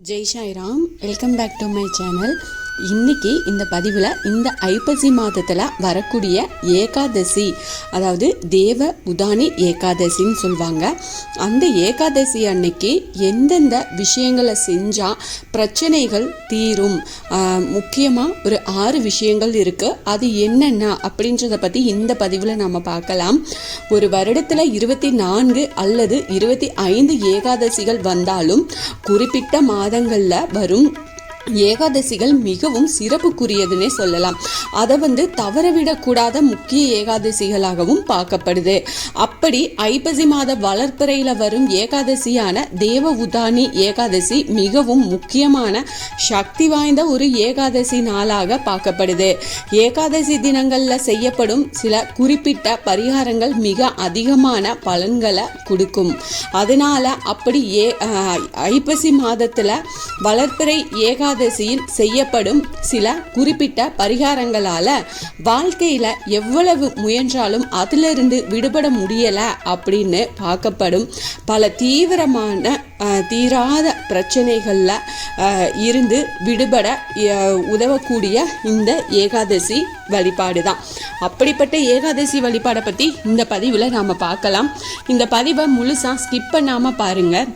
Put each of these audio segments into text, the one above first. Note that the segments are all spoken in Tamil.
Jai Sairam welcome back to my channel இன்னைக்கு இந்த பதிவில் இந்த ஐப்பசி மாதத்தில் வரக்கூடிய ஏகாதசி அதாவது தேவ உதானி ஏகாதசின்னு சொல்லுவாங்க அந்த ஏகாதசி அன்னைக்கு எந்தெந்த விஷயங்களை செஞ்சால் பிரச்சனைகள் தீரும்? முக்கியமாக ஒரு ஆறு விஷயங்கள் இருக்குது அது என்னென்ன அப்படின்றத பற்றி இந்த பதிவில் நம்ம பார்க்கலாம். ஒரு வருடத்தில் இருபத்தி நான்கு அல்லது இருபத்தி ஐந்து ஏகாதசிகள் வந்தாலும் குறிப்பிட்ட மாதங்களில் வரும் ஏகாதசிகள் மிகவும் சிறப்புக்குரியதுன்னே சொல்லலாம். அதை வந்து தவறவிடக்கூடாத முக்கிய ஏகாதசிகளாகவும் பார்க்கப்படுது. அப்படி ஐப்பசி மாத வளர்ப்பறையில் வரும் ஏகாதசியான தேவ உதானி ஏகாதசி மிகவும் முக்கியமான சக்தி வாய்ந்த ஒரு ஏகாதசி நாளாக பார்க்கப்படுது. ஏகாதசி தினங்களில் செய்யப்படும் சில குறிப்பிட்ட பரிகாரங்கள் மிக அதிகமான பலன்களை கொடுக்கும். அதனால அப்படி ஏ ஐப்பசி மாதத்தில் வளர்ப்பிறை ஏகாதசியில் செய்யப்படும் சில குறிப்பிட்ட பரிகாரங்களால வாழ்க்கையில எவ்வளவு முயன்றாலும் அதிலிருந்து விடுபட முடியல அப்படின்னு பார்க்கப்படும். பல தீவிரமான தீராத பிரச்சனைகளில் இருந்து விடுபட உதவக்கூடிய இந்த ஏகாதசி வழிபாடு தான் அப்படிப்பட்ட ஏகாதசி வழிபாடை பற்றி இந்த பதிவில் நாம் பார்க்கலாம். இந்த பதிவை முழுசாக ஸ்கிப் பண்ணாமல் பாருங்கள்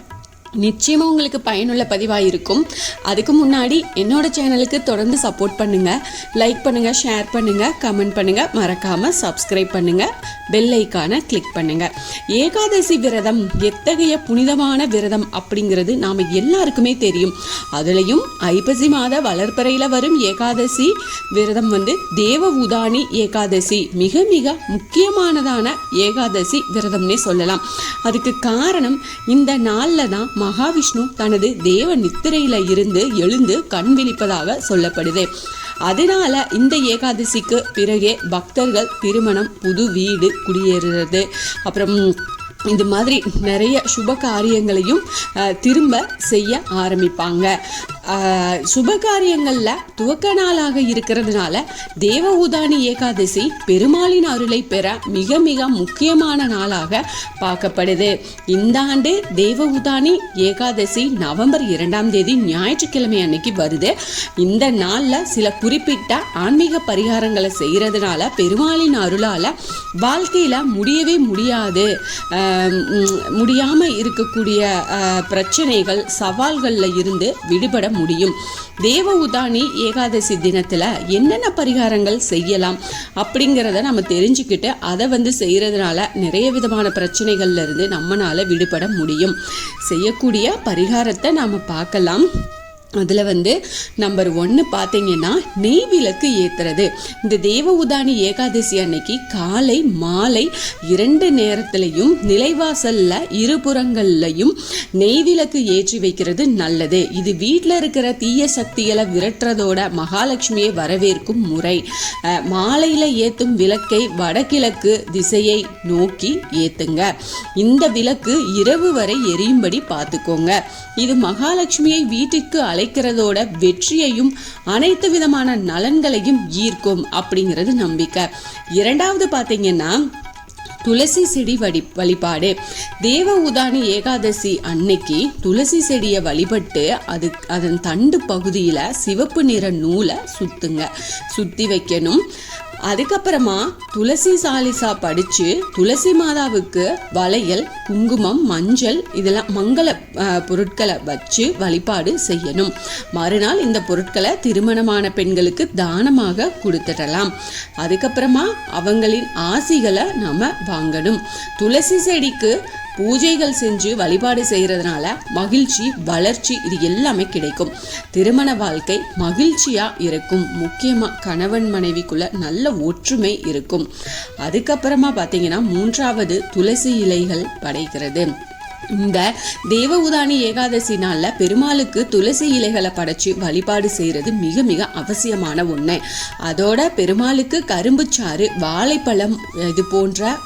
நிச்சயமாக உங்களுக்கு பயனுள்ள பதிவாக இருக்கும் அதுக்கு முன்னாடி என்னோட சேனலுக்கு தொடர்ந்து சப்போர்ட் பண்ணுங்கள் லைக் பண்ணுங்கள் ஷேர் பண்ணுங்கள் கமெண்ட் பண்ணுங்கள் மறக்காமல் சப்ஸ்கிரைப் பண்ணுங்கள் பெல் ஐக்கானை கிளிக் பண்ணுங்கள் ஏகாதசி விரதம் எத்தகைய புனிதமான விரதம் அப்படிங்கிறது நாம் எல்லாருக்குமே தெரியும். அதுலேயும் ஐப்பசி மாத வளர்ப்பறையில் வரும் ஏகாதசி விரதம் வந்து தேவ உதானி ஏகாதசி மிக மிக முக்கியமானதான ஏகாதசி விரதம்னே சொல்லலாம். அதுக்கு காரணம் இந்த நாளில் தான் மகாவிஷ்ணு தனது தேவ நித்திரையில இருந்து எழுந்து கண் விழிப்பதாக சொல்லப்படுது. அதனால இந்த ஏகாதசிக்கு பிறகே பக்தர்கள் திருமணம் புது வீடு குடியேறுறது. அப்புறம் இது மாதிரி நிறைய சுப காரியங்களையும் அஹ், திரும்ப செய்ய ஆரம்பிப்பாங்க. சுபகாரியங்களில் சுப காரியங்களில் துவக்க நாளாக இருக்கிறதுனால தேவ உதானி ஏகாதசி பெருமாளின் அருளை பெற மிக மிக முக்கியமான நாளாக பார்க்கப்படுது. இந்த ஆண்டு தேவ உதானி ஏகாதசி நவம்பர் இரண்டாம் தேதி ஞாயிற்றுக்கிழமை அன்னைக்கு வருது. இந்த நாளில் சில குறிப்பிட்ட ஆன்மீக பரிகாரங்களை செய்கிறதுனால பெருமாளின் அருளால் வாழ்க்கையில் முடியவே முடியாது. முடியாமல் இருக்கக்கூடிய பிரச்சனைகள் சவால்களில் இருந்து விடுபட முடியும். தேவ உதானி ஏகாதசி தினத்தில் என்னென்ன பரிகாரங்கள் செய்யலாம் அப்படிங்கிறத நம்ம தெரிஞ்சுக்கிட்டு அதை வந்து செய்கிறதுனால நிறைய விதமான பிரச்சனைகள்ல இருந்து விடுபட முடியும். செய்யக்கூடிய பரிகாரத்தை நாம் பார்க்கலாம். அதில் வந்து நம்பர் ஒன்று பார்த்தீங்கன்னா நெய் விளக்கு ஏற்றுறது இந்த தேவ உதானி ஏகாதசி அன்னைக்கு காலை மாலை இரண்டு நேரத்திலையும் நிலைவாசலில் இருபுறங்கள்லையும் நெய் விளக்கு ஏற்றி வைக்கிறது நல்லது. இது வீட்டில் இருக்கிற தீய சக்திகளை விரட்டுறதோட மகாலட்சுமியை வரவேற்கும் முறை. மாலையில் ஏற்றும் விளக்கை வடகிழக்கு திசையை நோக்கி ஏற்றுங்க இந்த விளக்கு இரவு வரை எரியும்படி பார்த்துக்கோங்க இது மகாலட்சுமியை வீட்டிற்கு அழைக்கிறதோட வெற்றியையும் அனைத்து விதமான நலன்களையும் ஈர்க்கும் அப்படிங்கிறது நம்பிக்கை. இரண்டாவது பார்த்தீங்கன்னா துளசி செடி வழி வழிபாடு. தேவ உதானி ஏகாதசி அன்னைக்கு துளசி செடியை வழிபட்டு அது அதன் தண்டு பகுதியில் சிவப்பு நிற நூலை சுத்துங்க. சுத்தி வைக்கணும். அதுக்கப்புறமா துளசி சாலிசா படிச்சு துளசி மாதாவுக்கு வளையல் குங்குமம் மஞ்சள் இதெல்லாம் மங்கள பொருட்களை வச்சு வழிபாடு செய்யணும். மறுநாள் இந்த பொருட்களை திருமணமான பெண்களுக்கு தானமாக கொடுத்துடலாம். அதுக்கப்புறமா அவங்களின் ஆசிகளை நாம வாங்கணும். துளசி செடிக்கு பூஜைகள் செஞ்சு வழிபாடு செய்கிறதுனால மகிழ்ச்சி வளர்ச்சி இது எல்லாமே கிடைக்கும். திருமண வாழ்க்கை மகிழ்ச்சியாக இருக்கும். முக்கியமாக கணவன் மனைவிக்குள்ள நல்ல ஒற்றுமை இருக்கும். அதுக்கப்புறமா பார்த்தீங்கன்னா மூன்றாவது துளசி இலைகள் படைக்கிறது. இந்த தேவ உதானி ஏகாதசி நாளில் பெருமாளுக்கு துளசி இலைகளை படைச்சு வழிபாடு செய்கிறது மிக மிக அவசியமான ஒன்று அதோட பெருமாளுக்கு கரும்பு சாறு வாழைப்பழம் இது போன்ற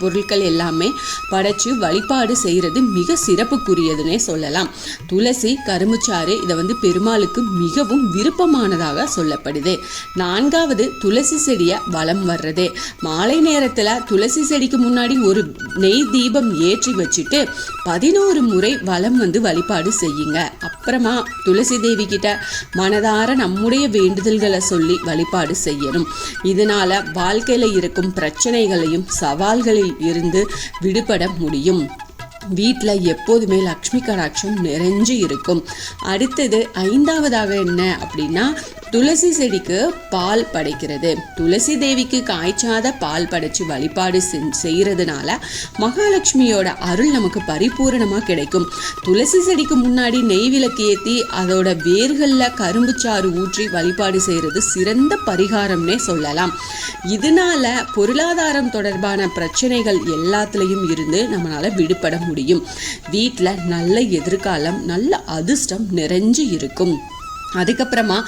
பொருட்கள் எல்லாமே படைச்சு வழிபாடு செய்கிறது மிக சிறப்புக்குரியதுன்னே சொல்லலாம். துளசி கரும்பு சாறு இதை வந்து பெருமாளுக்கு மிகவும் விருப்பமானதாக சொல்லப்படுது. நான்காவது துளசி செடியை வளம் வர்றது. மாலை நேரத்தில் துளசி செடிக்கு முன்னாடி ஒரு நெய் தீபம் ஏற்றி வச்சுட்டு பதினோரு முறை வலம் வந்து வழிபாடு செய்யுங்க. அப்புறமா துளசி தேவி கிட்ட மனதார நம்முடைய வேண்டுதல்களை சொல்லி வழிபாடு செய்யணும். இதனால வாழ்க்கையில இருக்கும் பிரச்சனைகளையும் சவால்களில் இருந்து விடுபட முடியும். வீட்டில் எப்போதுமே லக்ஷ்மி கடாட்சம் நிறைஞ்சு இருக்கும். அடுத்தது ஐந்தாவதாக என்ன அப்படின்னா துளசி செடிக்கு பால் படைக்கிறது. துளசி தேவிக்கு காய்ச்சாத பால் படைச்சு வழிபாடு செய்யறதுனால மகாலட்சுமியோட அருள் நமக்கு பரிபூரணமாக கிடைக்கும். துளசி செடிக்கு முன்னாடி நெய் விளக்கு ஏற்றி அதோட வேர்களில் கரும்பு சாறு ஊற்றி வழிபாடு செய்கிறது சிறந்த பரிகாரம்னே சொல்லலாம். இதனால பொருளாதாரம் தொடர்பான பிரச்சனைகள் எல்லாத்துலேயும் இருந்து நம்மளால விடுபட முடியும். வீட்டில் நல்ல எதிர்காலம் நல்ல அதிர்ஷ்டம் நிறைஞ்சு இருக்கும். அதுக்கப்புறமா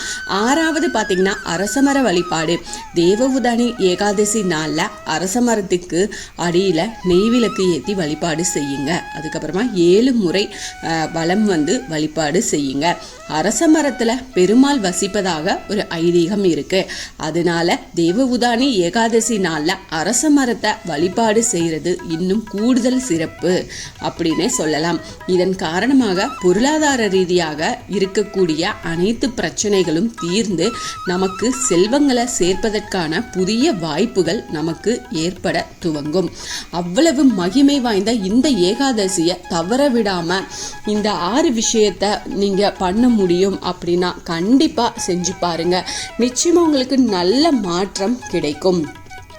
ஆறாவது பார்த்தீங்கன்னா அரசமர வழிபாடு. தேவவுதானி ஏகாதசி நாளில் அரசமரத்துக்கு அடியில் நெய்விளக்கு ஏற்றி வழிபாடு செய்யுங்க. அதுக்கப்புறமா ஏழு முறை வளம் வந்து வழிபாடு செய்யுங்க. அரச மரத்தில் பெருமாள் வசிப்பதாக ஒரு ஐதீகம் இருக்குது அதனால தேவவுதானி ஏகாதசி நாளில் அரச மரத்தை வழிபாடு செய்கிறது இன்னும் கூடுதல் சிறப்பு அப்படின்னே சொல்லலாம். இதன் காரணமாக பொருளாதார ரீதியாக இருக்கக்கூடிய அனை அனைத்து பிரச்சனைகளும் தீர்ந்து நமக்கு செல்வங்களை சேர்ப்பதற்கான புதிய வாய்ப்புகள் நமக்கு ஏற்பட துவங்கும். அவ்வளவு மகிமை வாய்ந்த இந்த ஏகாதசியை தவற விடாம இந்த ஆறு விஷயத்த நீங்க பண்ண முடியும் அப்படின்னா கண்டிப்பா செஞ்சு பாருங்க. நிச்சயமா உங்களுக்கு நல்ல மாற்றம் கிடைக்கும்.